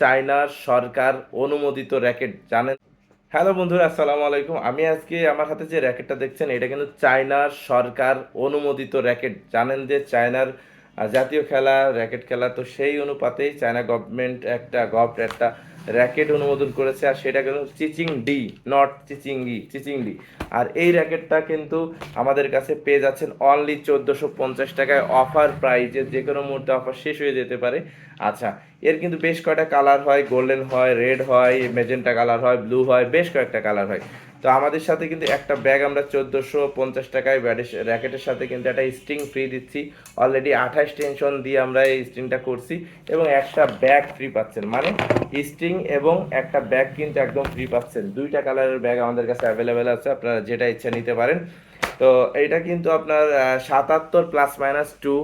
চায়নার সরকার অনুমোদিত র্যাকেট জানেন। হ্যালো বন্ধুরা, আসসালামু আলাইকুম। আমি আজকে আমার হাতে যে র্যাকেটটা দেখছেন, এটা কিন্তু চায়নার সরকার অনুমোদিত র্যাকেট জানেন যে চায়নার জাতীয় খেলা, র্যাকেট খেলা, তো সেই অনুপাতেই চায়না গভর্নমেন্ট একটা গভ একটা র্যাকেট অনুমোদন করেছে, আর সেটা কিন্তু চিচিং ডি নট চিচিং ই চিচিং ডি আর এই র্যাকেটটা কিন্তু আমাদের কাছে পেয়ে যাচ্ছেন অনলি চোদ্দোশো পঞ্চাশ টাকায় অফার প্রাইজে যে কোনো মুহূর্তে অফার শেষ হয়ে যেতে পারে। আচ্ছা এর কিন্তু বেশ কয়টা কালার হয় গোল্ডেন হয় রেড হয় মেজেন্টা কালার হয় ব্লু হয়, বেশ কয়েকটা কালার হয়। তো আমাদের সাথে কিন্তু একটা ব্যাগ আমরা চোদ্দোশো পঞ্চাশ টাকায় ব্যাডের র্যাকেটের সাথে কিন্তু একটা স্ট্রিং ফ্রি দিচ্ছি। অলরেডি আঠাশ টেনশন দিয়ে আমরা এই স্ট্রিংটা করছি এবং একটা ব্যাগ ফ্রি পাচ্ছেন। মানে স্ট্রিং এবং একটা ব্যাগ কিন্তু একদম ফ্রি পাচ্ছেন। দুইটা কালারের ব্যাগ আমাদের কাছে অ্যাভেলেবেল আছে, আপনারা যেটা ইচ্ছা নিতে পারেন। তো এইটা কিন্তু আপনার সাতাত্তর প্লাস মাইনাস টু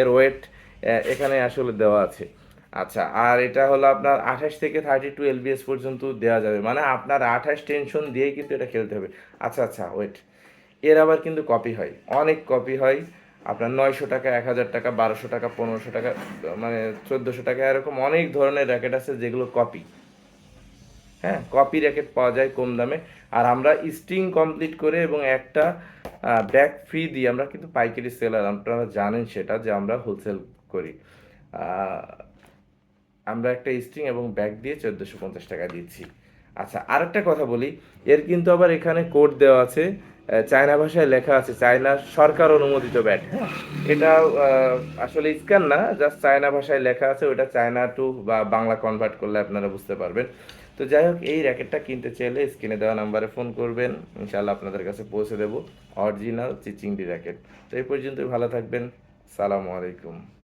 এর ওয়েট এখানে আসলে দেওয়া আছে। আচ্ছা আর এটা হলো আপনার আঠাশ থেকে থার্টি টু এলবিএস পর্যন্ত দেওয়া যাবে। মানে আপনার আঠাশ টেনশন দিয়েই কিন্তু এটা খেলতে হবে। আচ্ছা আচ্ছা ওয়েট এর আবার কিন্তু কপি হয়। অনেক কপি হয়। আপনার নয়শো টাকা, এক হাজার টাকা, বারোশো টাকা, পনেরোশো টাকা মানে চোদ্দোশো টাকা, এরকম অনেক ধরনের র্যাকেট আছে যেগুলো কপি হ্যাঁ কপি র্যাকেট পাওয়া যায় কম দামে। আর আমরা স্ট্রিং কমপ্লিট করে এবং একটা ব্যাগ ফ্রি দিয়ে আমরা কিন্তু পাইকারি সেলার আপনারা জানেন সেটা যে আমরা হোলসেল করি। আমরা একটা স্ট্রিং এবং ব্যাগ দিয়ে চোদ্দোশো পঞ্চাশ টাকা দিচ্ছি। আচ্ছা আরেকটা কথা বলি, এর কিন্তু আবার এখানে কোড দেওয়া আছে চায়না ভাষায় লেখা আছে চায়নার সরকার অনুমোদিত ব্যাট হ্যাঁ এটা আসলে স্ক্যান না জাস্ট চায়না ভাষায় লেখা আছে, ওটা চায়না টু বা বাংলা কনভার্ট করলে আপনারা বুঝতে পারবেন। তো যাই হোক, এই র্যাকেটটা কিনতে চাইলে স্ক্রিনে দেওয়া নাম্বারে ফোন করবেন ইনশাল্লাহ আপনাদের কাছে পৌঁছে দেবো। অরিজিনাল চিচিংডি র্যাকেট তো এই পর্যন্তই, ভালো থাকবেন। সালামু আলাইকুম।